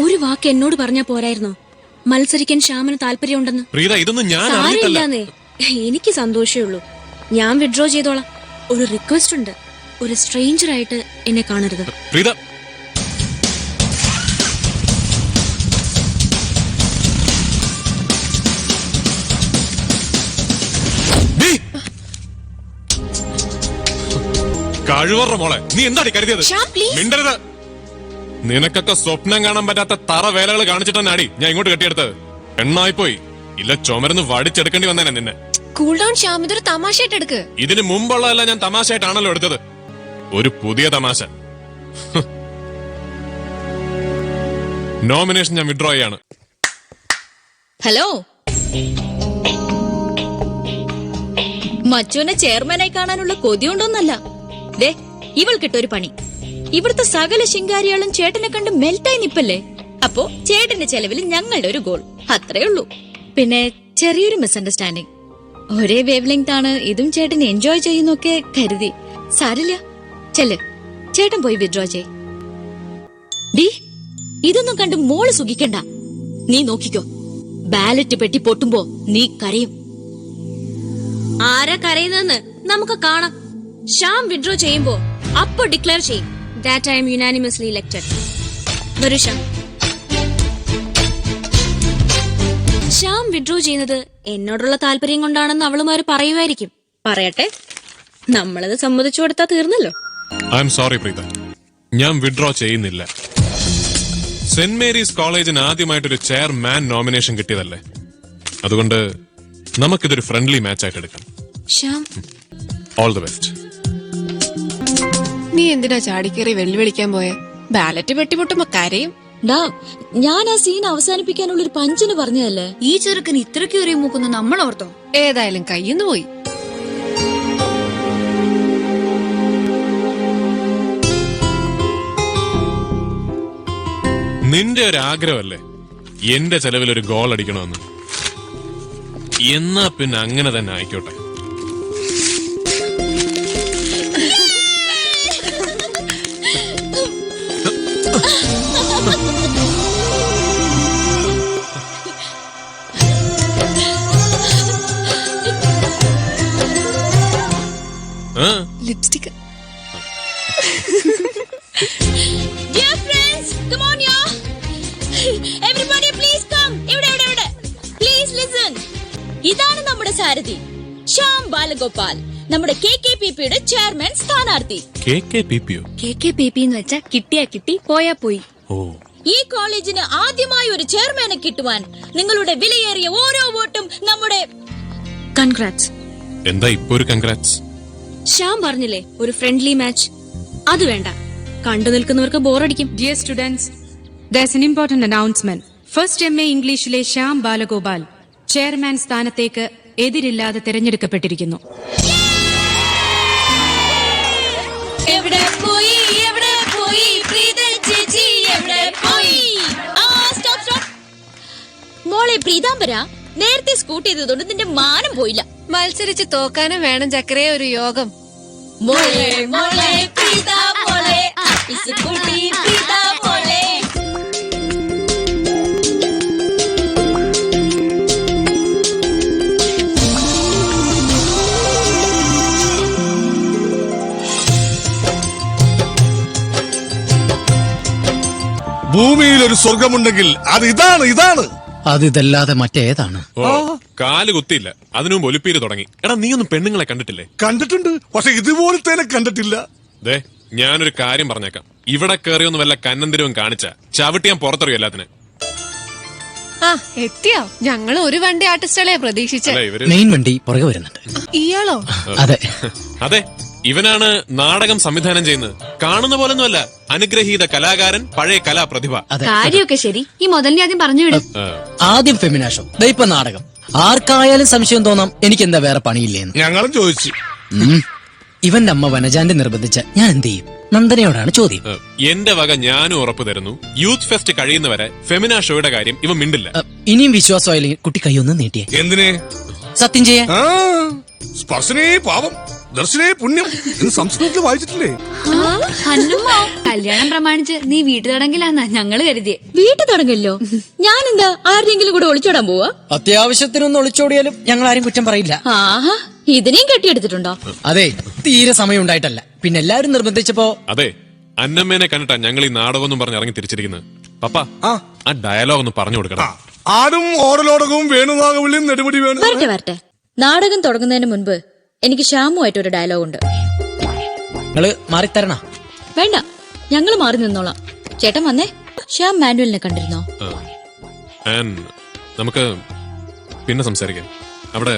ഒരു വാക്ക് എന്നോട് പറഞ്ഞാ പോരായിരുന്നോ? മത്സരിക്കാൻ ശ്യാമിന് താല്പര്യമുണ്ടെന്ന്. പ്രീത ഇതൊന്നും ഞാൻ സാരമില്ലാന്നേ എനിക്ക് സന്തോഷമേ ഉള്ളൂ. ഞാൻ വിഡ്രോ ചെയ്തോളാം. ഒരു റിക്വസ്റ്റ് ഉണ്ട്. ഒരു സ്ട്രേഞ്ചർ ആയിട്ട് എന്നെ കാണരുത്. പ്രീത! കഴിവറ മോളെ നീ എന്താടി കരുതിയത്. മിണ്ടരുത്. നിനക്കൊക്കെ സ്വപ്നം കാണാൻ പറ്റാത്ത തറ വേലകൾ കാണിച്ചിട്ടാടി ഞാൻ ഇങ്ങോട്ട് കെട്ടിയെടുത്തത്. എണ്ണായിപ്പോയി ഇല്ല ചുമരുന്ന് വടിച്ചെടുക്കേണ്ടി വന്നേനെ നിന്നെ. കൂൾ ഡൗൺ ശ്യാം ഇതൊരു തമാശയായിട്ട് എടുക്ക്. ഇതിന് മുമ്പുള്ളതെല്ലാം ഞാൻ തമാശയായിട്ടാണല്ലോ എടുത്തത്. ഒരു പുതിയ തമാശ. നോമിനേഷൻ ഞാൻ വിഡ്രോ ചെയ്യാണ്. ഹലോ മച്ചുവിനെ ചെയർമാനായി കാണാനുള്ള കൊതിയുണ്ടോന്നല്ല. ദേ ഇവൾക്കിട്ടൊരു പണി. ഇവിടുത്തെ സകല ശിങ്കാരികളും ചേട്ടനെ കണ്ട് മെൽറ്റായി നിപ്പല്ലേ? അപ്പോ ചേട്ടന്റെ ചെലവിൽ ഞങ്ങളുടെ ഒരു ഗോൾ അത്രേ ഉള്ളൂ. പിന്നെ ചെറിയൊരു മിസ്അണ്ടർസ്റ്റാൻഡിങ് ഒരേ വേവ് ലെങ്ത് ആണ് ഇതും ചേട്ടൻ എൻജോയ് ചെയ്യുന്നൊക്കെ കരുതി. സാരില്ല ചെല്ല്. ചേട്ടൻ പോയി വിഡ്രോ ചെയ് ഡി ഇതൊന്നും കണ്ട് മോൾ സുഖിക്കണ്ട. നീ നോക്കിക്കോ. ബാലറ്റ് പെട്ടി പൊട്ടുമ്പോ നീ കരയും. ആരാ കരയുന്നതെന്ന് നമുക്ക് കാണാം. ശ്യാം വിഡ്രോ ചെയ്യുമ്പോ അപ്പൊ ഡിക്ലെയർ ചെയ്യും. That I'm unanimously elected വരൂ ശ്യാം ശ്യാം വിഡ്രോ ചെയ്യുന്നത് എന്നോടുള്ള താല്പര്യം കൊണ്ടാണെന്ന് അവളുമാര് പറയുമായിരിക്കും. പറയട്ടെ? നമ്മളത് സമ്മതിച്ചു കൊടുത്താ തീർന്നല്ലോ. ഐ എം സോറി പ്രീത ഞാൻ വിഡ്രോ ചെയ്യുന്നില്ല. സെന്റ് മേരീസ് കോളേജിന് ആദ്യമായിട്ടൊരു ചെയർമാൻ നോമിനേഷൻ കിട്ടിയതല്ലേ? അതുകൊണ്ട് നമുക്കിതൊരു ഫ്രണ്ട്ലി മാച്ച് ആയിട്ട് എടുക്കാം. ശ്യാം. ഓൾ ദി ബെസ്റ്റ് നീ എന്തിനാ ചാടിക്കേറി വെല്ലുവിളിക്കാൻ പോയെ? ബാലറ്റ് പെട്ടിപൊട്ടുമ്പോ കരയും. ഡാ ഞാൻ ആ സീൻ അവസാനിപ്പിക്കാനുള്ള ഒരു പഞ്ചിന് പറഞ്ഞതല്ലേ? ഈ ചെറുക്കൻ ഇത്രയ്ക്ക് ഒരു മൂക്കുന്നു നമ്മൾ ഓർത്തോ? ഏതായാലും കയ്യിന്ന് പോയി. നിന്റെ ഒരു ആഗ്രഹമല്ലേ എന്റെ ചെലവിൽ ഒരു ഗോൾ അടിക്കണമെന്ന് എന്നാ പിന്നെ അങ്ങനെ തന്നെ ആയിക്കോട്ടെ. Lipstick Dear friends, come on, yeah. Everybody, please come. ഇവിടെ ഇവിടെ ഇവിടെ. Please listen. ഇതാണ് നമ്മുടെ സാരഥി ശ്യാം ബാലഗോപാൽ നമ്മുടെ കെ കെ പി പിയുടെ ചെയർമാൻ സ്ഥാനാർത്ഥി. കെ കെ പി പിയോ? കെ കെ പി പി എന്ന് വെച്ചാ കിട്ടിയാ കിട്ടി പോയാ പോയി. ഓ. ഈ കോളേജിന് ആദ്യമായി ഒരു ചെയർമാനെ കിട്ടുവാൻ നിങ്ങളുടെ വിലയേറിയ ഓരോ വോട്ടും നമ്മുടെ കൺഗ്രാറ്റ്സ് എന്താ ഇപ്പൊ ഒരു കൺഗ്രാറ്റ്സ് ശ്യാം പറഞ്ഞില്ലേ ഒരു ഫ്രണ്ട്ലി മാച്ച് അത് വേണ്ട. കണ്ടു നിൽക്കുന്നവർക്ക് ബോറടിക്കും. Dear students this an important announcement first M A ഇംഗ്ലീഷിലെ ശ്യാം ബാലഗോപാൽ ചെയർമാൻ സ്ഥാനത്തേക്ക് എതിരില്ലാതെ തിരഞ്ഞെടുക്കപ്പെട്ടിരിക്കുന്നു. എവിടെ പോയി? എവിടെ പോയി? പ്രീത ചേച്ചി എവിടെ പോയി? ആ സ്റ്റോപ്പ് സ്റ്റോപ്പ് മോളെ പ്രീതാംബര നേരത്തെ സ്കൂട്ട് ചെയ്തതുകൊണ്ട് നിന്റെ മാനം പോയില്ല. മത്സരിച്ച് തോക്കാനും വേണം ചക്കരയെ ഒരു യോഗം. മോളെ മോളെ പ്രീത മോളെ ആഫീസ് ഭൂമിയിൽ ഒരു സ്വർഗമുണ്ടെങ്കിൽ അത് ഇതാണ്. ഇതാണ് അതിതല്ലാതെ മറ്റേതാണ്? ഓ. കാൽ കുത്തിയില്ല. അതിനു മുമ്പ് ഒലിപ്പീര് തുടങ്ങി. എടാ നീ ഒന്നും പെണ്ണുങ്ങളെ കണ്ടിട്ടില്ലേ? കണ്ടിട്ടുണ്ട് പക്ഷെ ഇതുപോലത്തേനെ കണ്ടിട്ടില്ല. ദേ ഞാനൊരു കാര്യം പറഞ്ഞേക്കാം. ഇവിടെ കയറിയൊന്നും വല്ല കന്നന്തിരവും കാണിച്ച ചവിട്ടി ഞാൻ പുറത്തറിയും എല്ലാത്തിന്. ആ എത്തിയോ? ഞങ്ങൾ ഒരു വണ്ടി ആർട്ടിസ്റ്റുകളെ പ്രതീക്ഷിച്ചേ. അല്ല ഇവർ മെയിൻ വണ്ടി പുറകെ വരുന്നുണ്ട്. ഇയാളോ? അതെ. അതെ. ഇവനാണ് നാടകം സംവിധാനം ചെയ്യുന്നത്. കാണുന്ന പോലൊന്നുമല്ല. അനുഗ്രഹീത കലാകാരൻ പഴയ കലാപ്രതിഭ. അതെ. കാര്യമൊക്കെ ശരി. ഈ മുതലിനെ ആദ്യം പറഞ്ഞു വിടും ആദ്യം ഫെമിനാഷോ ദേ ഇപ്പൊ നാടകം. ആർക്കായാലും സംശയം തോന്നാം എനിക്ക് എന്താ വേറെ പണിയില്ലേന്ന്. ഞങ്ങളും ചോദിച്ചു. ഉം. ഇവന്റെ അമ്മ വനജാന്റെ നിർബന്ധിച്ച ഞാൻ എന്ത് ചെയ്യും? നന്ദനയോടാണ് ചോദ്യം. എന്റെ വക ഞാനും ഉറപ്പു തരുന്നു. യൂത്ത് ഫെസ്റ്റ് കഴിയുന്നവരെ ഫെമിനാ ഷോയുടെ കാര്യം ഇവ മിണ്ടില്ല. അ, ഇനിയും വിശ്വാസമായില്ലെങ്കിൽ കുട്ടി ഒന്ന് നീട്ടിയേ. എന്തിനെ? സത്യം ചെയ്യാൻ. ആ സ്പർശനേ പാപം. ദർശനേ പുണ്യം. ഇത് സംസ്കൃതത്തിൽ വായിച്ചിട്ടില്ലേ? ഹന്നുമ്മ കല്യാണം പ്രമാണിച്ച് നീ വീട്ടു തടങ്കിലാന്നാ ഞങ്ങൾ കരുതിയേ. വീട്ടു തുടങ്ങല്ലോ. ഞാൻ എന്താ ആരുടെങ്കിലും കൂടെ ഒളിച്ചോടാൻ പോവാ? അത്യാവശ്യത്തിനൊന്ന് ഒളിച്ചോടിയാലും ഞങ്ങൾ ആരും കുറ്റം പറയില്ല. ആഹാ ഇതിനെയും കെട്ടിയെടുത്തിട്ടുണ്ടോ? അതെ തീരെ സമയം ഉണ്ടായിട്ടല്ല പിന്നെ എല്ലാരും നിർബന്ധിച്ചപ്പോ അതെ അന്നമ്മേനെ കണ്ടിട്ടാ ഞങ്ങൾ ഈ നാടകം എന്നും പറഞ്ഞ് ഇറങ്ങി തിരിച്ചിരിക്കുന്നത്. പപ്പ ആ. ഡയലോഗ് ഒന്ന് പറഞ്ഞു കൊടുക്കണം. ആടും ഓടലോടകവും വേണുനാഗവള്ളിയും നെടുപടി വേണം വരട്ടെ വരട്ടെ. നാടകം തുടങ്ങുന്നതിന് മുൻപ് എനിക്ക് ഷാമുമായിട്ട് ഒരു ഡയലോഗ് ഉണ്ട് നിങ്ങൾ മാറിത്തരണ? വേണ്ട ഞങ്ങൾ മാറി നിന്നോളാം. ചേട്ടൻ വന്നേ ശ്യാം മാനുവലിനെ കണ്ടിരുന്നോ? നമുക്ക് പിന്നെ സംസാരിക്കാം. അവിടെ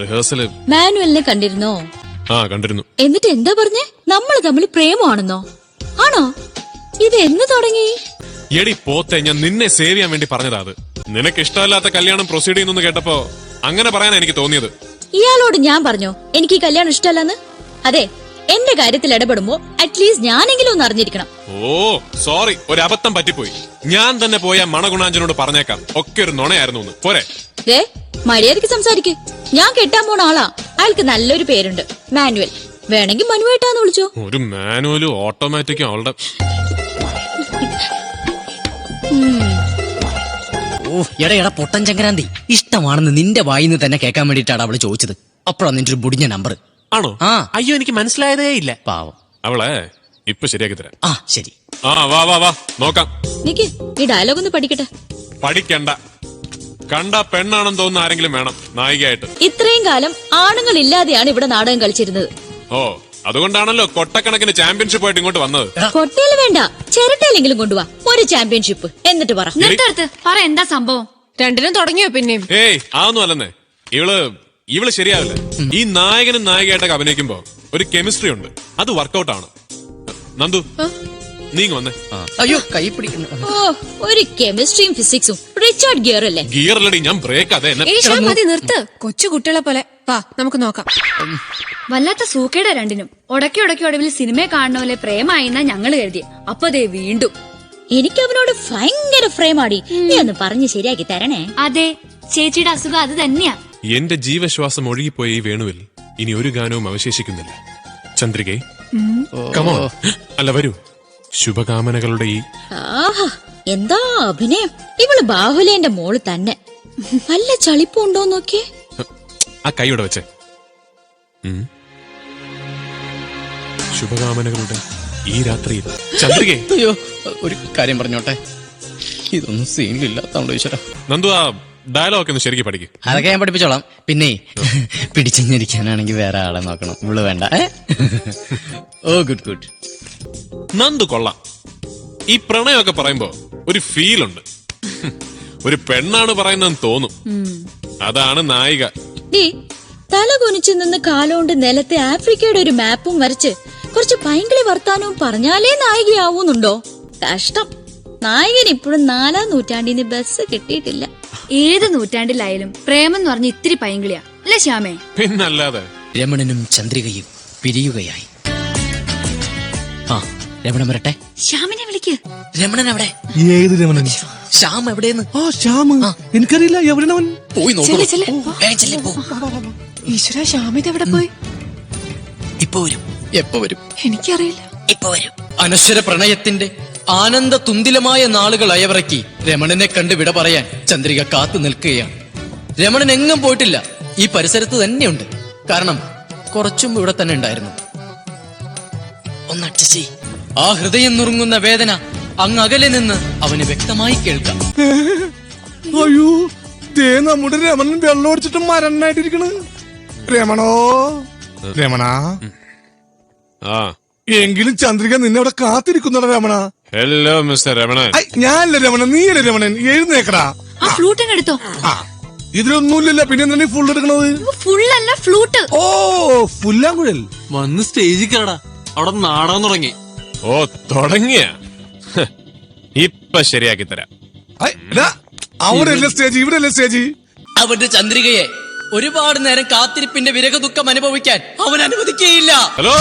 റിഹേഴ്സൽ മാനുവലിനെ കണ്ടിരുന്നോ? ആ കണ്ടിരുന്നു. എന്നിട്ട് എന്താ പറഞ്ഞേ? നമ്മൾ തമ്മിൽ പ്രേമമാണെന്നോ? ആണോ? ഇത് എന്ന് തുടങ്ങി? എടി പോത്തെ ഞാൻ നിന്നെ സേവ് ചെയ്യാൻ വേണ്ടി പറഞ്ഞതാ അത്. നിനക്ക് ഇഷ്ടമല്ലാത്ത കല്യാണം പ്രൊസീഡ് ചെയ്യുന്നു കേട്ടപ്പോ അങ്ങനെ പറയാനാ എനിക്ക് തോന്നിയത്. ഇയാളോട് ഞാൻ പറഞ്ഞോ എനിക്ക് ഈ കല്യാണം ഇഷ്ടമല്ലെന്ന്? അതെ എന്റെ കാര്യത്തിൽ ഇടപെടുമ്പോ അറ്റ്ലീസ്റ്റ് ഞാനെങ്കിലും ഒന്ന് അറിഞ്ഞിരിക്കണം. ഓ സോറി ഒരു അബദ്ധം പറ്റിപ്പോയി. ഞാൻ തന്നെ പോയ മണഗുണാഞ്ചനോട് പറഞ്ഞേക്കാം. ഒക്കെ ഒരു നുണയായിരുന്നു പോരെ. ദേ മര്യാദയ്ക്ക് സംസാരിക്ക്. ഞാൻ കെട്ടാൻ പോണ ആളാ. അയാൾക്ക് നല്ലൊരു പേരുണ്ട്. മാനുവൽ. വേണമെങ്കിൽ മനുവായിട്ടാന്ന് വിളിച്ചോ. ഒരു മാനുവലും ഓട്ടോമാറ്റിക്കും അവളുടെ ഓ എടാ എടാ പൊട്ടൻ ചങ്കരാന്തി ഇഷ്ടമാണെന്ന് നിന്റെ വായിന്ന് തന്നെ കേൾക്കാൻ വേണ്ടിട്ടാണ് അവൾ ചോദിച്ചത്. അപ്പോഴാണ് നിന്റെ ഒരു മുടിഞ്ഞ നമ്പർ ആണോ? ആ. അയ്യോ എനിക്ക് മനസ്സിലായതേ ഇല്ല. പാവം. അവളെ ഇപ്പൊ ശരിയാക്കി തരാം. ആ ശരി. ആ വാ വാ വാ നോക്കാം. നിക്ക് ഈ ഡയലോഗ് ഒന്ന് പഠിക്കട്ടെ. പഠിക്കണ്ട. കണ്ട പെണ്ണാണെന്ന് തോന്നുന്ന ആരെങ്കിലും വേണം നായികയായിട്ട്. ഇത്രയും കാലം ആണുങ്ങൾ ഇല്ലാതെയാണ് ഇവിടെ നാടകം കളിച്ചിരുന്നത്. ഓ അതുകൊണ്ടാണല്ലോ കൊട്ടക്കണക്കിന് ചാമ്പ്യൻഷിപ്പ് ആയിട്ട് ഇങ്ങോട്ട് വന്നത്. കൊട്ടയിൽ വേണ്ട ചിരട്ടയിലെങ്കിലും കൊണ്ടുവാ. ഒരു ചാമ്പ്യൻഷിപ്പ് എന്നിട്ട് പറ. നിർത്തടുത്ത് പറ എന്താ സംഭവം? രണ്ടിനും തുടങ്ങിയോ പിന്നെയും? ഏയ് അതൊന്നും അല്ലെന്നേ. ഇവൾ ഇവൾ ശരിയാവില്ല. ഈ നായകനും നായികയായിട്ടൊക്കെ അഭിനയിക്കുമ്പോ ഒരു കെമിസ്ട്രി ഉണ്ട്. അത് വർക്കൗട്ട് ആണ്. നന്ദു നീങ്ങ വന്നേ. അയ്യോ കൈ പിടിക്കുന്നു. ഓ ഒരു കെമിസ്ട്രിയും ഫിസിക്സും റിച്ചാർഡ് ഗിയർ അല്ലേ ഗിയർ അല്ലടി ഞാൻ ബ്രേക്ക് അതെ എന്നെ മതി നിർത്ത്. കൊച്ചു കുട്ടികളെ പോലെ. വാ നമുക്ക് നോക്കാം. വല്ലാത്ത സൂക്കേടെ രണ്ടിനും. ഉടക്കി ഉടക്കി ഒടുവിൽ സിനിമയെ കാണുന്ന പോലെ പ്രേമായിന്നാ ഞങ്ങൾ കരുതി അപ്പൊ ദേ വീണ്ടും. എനിക്ക് അവനോട് ഭയങ്കര ഫ്രെയിമാടി നീ ഒന്ന് പറഞ്ഞ് ശരിയാക്കി തരണേ. അതെ ചേച്ചിയുടെ അസുഖം അത് തന്നെയാ. എന്റെ ജീവശ്വാസം ഒഴുകിപ്പോയ ഈ വേണുവിൽ ഇനി ഒരു ഗാനവും അവശേഷിക്കുന്നില്ല. ചന്ദ്രികെ കമോ അല്ല വരൂ. ശുഭകാമനകളുടെ ഈ ആഹാ എന്താ അഭിനയം? ഇവൾ ബാഹുലേന്റെ മോൾ തന്നെ. നല്ല ചളിപ്പുണ്ടോ നോക്കിയേ. ആ കൈയോടെ വെച്ചേ. വെച്ച് ശുഭകാമനകളുടെ ഈ രാത്രിയിൽ. ചന്ദ്രികെ. അയ്യോ ഒരു കാര്യം പറഞ്ഞോട്ടെ? ഇതൊന്നും സീനിലില്ലാത്താണല്ലോ ഈശ്വര. നന്ദു ആ ഡയലോഗ് ഒന്ന് ശരിക്കും പഠിക്കും. അതൊക്കെ ഞാൻ പഠിപ്പിച്ചോളാം. പിന്നെ പിടിച്ചിരിക്കാനാണെങ്കിൽ വേറെ ആളെ നോക്കണം. ഇവൾ വേണ്ട. ഓ ഗുഡ് ഗുഡ് നന്ദു കൊള്ളാം. ഈ പ്രണയമൊക്കെ പറയുമ്പോ ഒരു ഫീൽ ഉണ്ട്. ഒരു പെണ്ണാണ് പറയുന്നതെന്ന് തോന്നും. അതാണ് നായിക. ഡീ തല കുനിച്ചു നിന്ന് കാലോണ്ട് നിലത്തെ ആഫ്രിക്കയുടെ ഒരു മാപ്പും വരച്ച് കുറച്ച് പൈങ്കിളി വർത്താനവും പറഞ്ഞാലേ നായികയാവൂന്നുണ്ടോ? കഷ്ടം. നായകൻ ഇപ്പോഴും നാലാം നൂറ്റാണ്ടിന് ബസ് കിട്ടിയിട്ടില്ല. ഏത് നൂറ്റാണ്ടിലായാലും പ്രേമം എന്ന് പറഞ്ഞ ഇത്തിരി പൈങ്കിളിയാ. അല്ലേ ശ്യാമേ? പിന്നല്ലാതെ. രമണനും ചന്ദ്രികയും പിരിയുകയായി. ആ രമണൻ വരട്ടെ. ശ്യാമിനെ വിളിക്ക്. രമണൻ അവിടെ. ഏത് രമണൻ? ശ്യാം എവിടെയെന്ന്? ആ ശ്യാം. എനിക്കറിയില്ല എവിടെണവൻ പോയി ചെല്ല്, ചെല്ല്. പോ. ഈശ്വര ശ്യാം ഇത് എവിടെ പോയി? ഇപ്പൊ വരും. എപ്പോ വരും? എനിക്കറിയില്ല. ഇപ്പൊ വരും. അനശ്വര പ്രണയത്തിന്റെ ആനന്ദ തുന്തിലമായ നാളുകൾ അയവിറക്കി രമണനെ കണ്ട് വിട പറയാൻ ചന്ദ്രിക കാത്തു നിൽക്കുകയാണ്. രമണൻ എങ്ങും പോയിട്ടില്ല. ഈ പരിസരത്ത് തന്നെയുണ്ട്. കാരണം കുറച്ചും ഇവിടെ തന്നെ ഉണ്ടായിരുന്നു. ഒന്ന് ആ ഹൃദയം നുറുങ്ങുന്ന വേദന അങ്ങ് അകലെ നിന്ന് അവന് വ്യക്തമായി കേൾക്കാം. അയ്യോ ദേ നമ്മുടെ രമണൻ വെള്ളം അടിച്ചിട്ട് മരണായിട്ടിരിക്കണ്. രമണോ? രമണ? ആ. എങ്കിലും ചന്ദ്രിക നിന്നെ അവിടെ കാത്തിരിക്കുന്നടാ Ramana. Hello mister Ramanan. I, ഞാനല്ലേ രമണൻ? നീയല്ലേ രമണൻ? എഴുന്നേക്കടാ. ആ ഫ്ലൂട്ട് അങ്ങ് എടുത്തോ. ആ ഇതിലൊന്നുമില്ലല്ലോ പിന്നെ നീ ഫുൾ എടുക്കണത്? ഫുള്ളല്ല ഫ്ലൂട്ട് ഓ പുല്ലാങ്കുഴൽ വന്ന് സ്റ്റേജിൽ കയറാ അവിടെ നാടകം തുടങ്ങി. ഓ തുടങ്ങിയ? ഇപ്പൊ ശരിയാക്കി തരാം. അവിടെയല്ലേ സ്റ്റേജ്? ഇവിടെയല്ലേ സ്റ്റേജ്? അവന്റെ ചന്ദ്രികയെ ഒരുപാട് നേരം കാത്തിരിപ്പിന്റെ വിരക ദുഃഖം അനുഭവിക്കാൻ അവൻ അനുവദിക്കുകയില്ല. ഹലോ?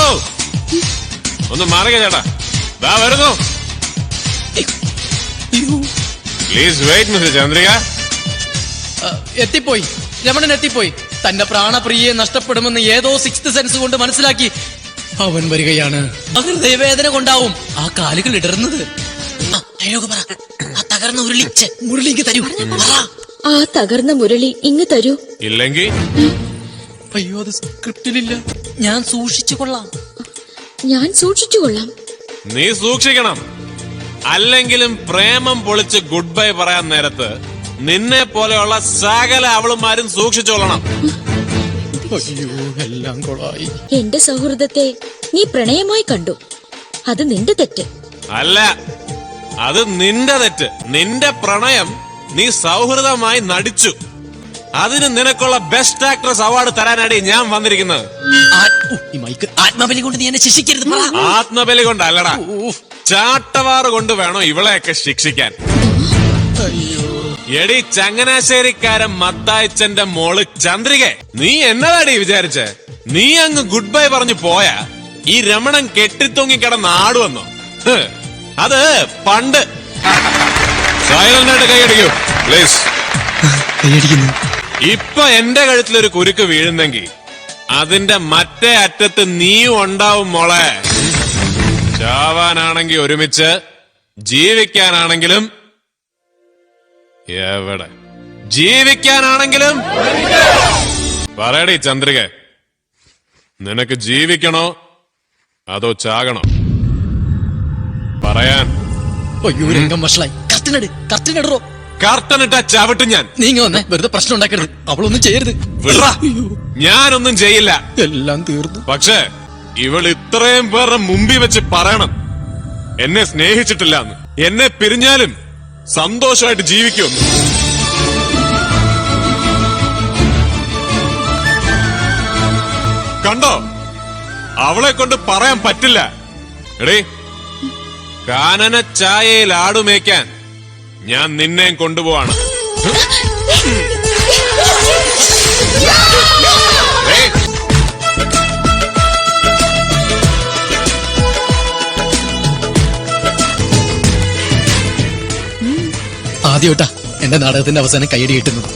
ഒന്ന് മാറുക ചേട്ടാ. ദാ വരുന്നു. Please wait mister Chandrika. എത്തിപ്പോയി. Ramanan എത്തിപ്പോയി. തന്റെ പ്രാണപ്രിയയെ നഷ്ടപ്പെടുമെന്ന് ഏതോ സിക്സ്ത് സെൻസ് കൊണ്ട് മനസ്സിലാക്കി അവൻ വരികയാണ്. ഹൃദയവേദന കൊണ്ടാവും ആ കാലുകൾ ഇടർന്നത് ആ, പറ. ആ തകർന്ന ഉരുളിച്ച് മുരളിക്ക് തരൂ. ആ തകർന്ന മുരളി ഇങ്ങ് തരൂ. ഇല്ലെങ്കിൽ അയ്യോ അത് സ്ക്രിപ്റ്റിലില്ല ഞാൻ സൂക്ഷിച്ചു കൊള്ളാം. ഞാൻ സൂക്ഷിച്ചു കൊള്ളാം. നീ സൂക്ഷിക്കണം. അല്ലെങ്കിലും പ്രേമം പൊളിച്ച് ഗുഡ് ബൈ പറയാൻ നേരത്ത് നിന്നെ പോലെയുള്ള സകല അവളുമാരും സൂക്ഷിച്ചോളണം അയ്യോ എല്ലാം കൊളായി. എന്റെ സൗഹൃദത്തെ നീ പ്രണയമായി കണ്ടു. അത് നിന്റെ തെറ്റ്. അല്ല അത് നിന്റെ തെറ്റ്. നിന്റെ പ്രണയം നീ സൗഹൃദമായി നടിച്ചു. അതിന് നിനക്കുള്ള ബെസ്റ്റ് ആക്ട്രസ് അവാർഡ് തരാനാടി ഞാൻ വന്നിരിക്കുന്നത്. ആ- ഈ മൈക്ക് ആത്മാബലി കൊണ്ട് നീ എന്നെ ശിക്ഷിക്കരുത് പറ. ആത്മബലി കൊണ്ടല്ലടാ. ചാട്ടവാറ് കൊണ്ട് വേണോ ഇവളെയൊക്കെ ശിക്ഷിക്കാൻ? എടി ചങ്ങനാശ്ശേരിക്കാരൻ മത്തായച്ചന്റെ മോൾ ചന്ദ്രിക. നീ എന്നതാടി വിചാരിച്ചേ? നീ അങ്ങ് ഗുഡ് ബൈ പറഞ്ഞു പോയാ ഈ രമണൻ കെട്ടിത്തൂങ്ങി കിടന്ന് ആടുവന്നോ? അത് പണ്ട്. കൈയടിക്കൂ പ്ലീസ്. കൈയടിക്കുന്നു. ഇപ്പൊ എന്റെ കഴുത്തിലൊരു കുരുക്ക് വീഴുന്നെങ്കിൽ അതിന്റെ മറ്റേ അറ്റത്ത് നീയും ഉണ്ടാവും മോളെ. ചാവാനാണെങ്കി ഒരുമിച്ച് ജീവിക്കാനാണെങ്കിലും എവിടെ? ജീവിക്കാനാണെങ്കിലും പറയടി ചന്ദ്രിക. നിനക്ക് ജീവിക്കണോ? അതോ ചാകണോ? പറയാൻ. അയ്യോ രംഗം വഷളായി. കർട്ടിനട് കർട്ടിനടറോ. കർട്ടനിട്ട ചവിട്ടും ഞാൻ. നീങ്ങ വന്നേ വെറുതെ പ്രശ്നം ഉണ്ടാക്കരുത്. അവളൊന്നും ചെയ്യരുത്. ഞാനൊന്നും ചെയ്യില്ല. എല്ലാം തീർന്നു. പക്ഷേ ഇവൾ ഇത്രയും പേരുടെ മുമ്പിൽ വെച്ച് പറയണം. എന്നെ സ്നേഹിച്ചിട്ടില്ല എന്നെ പിരിഞ്ഞാലും സന്തോഷമായിട്ട് ജീവിക്കും. കണ്ടോ? അവളെ കൊണ്ട് പറയാൻ പറ്റില്ല. എടേ കാനന ചായയിൽ ആടുമേക്കാൻ ഞാൻ നിന്നെയും കൊണ്ടുപോവാണ്. ആദ്യമായിട്ടാ എന്റെ നാടകത്തിന്റെ അവസാനം കൈയടി കിട്ടുന്നത്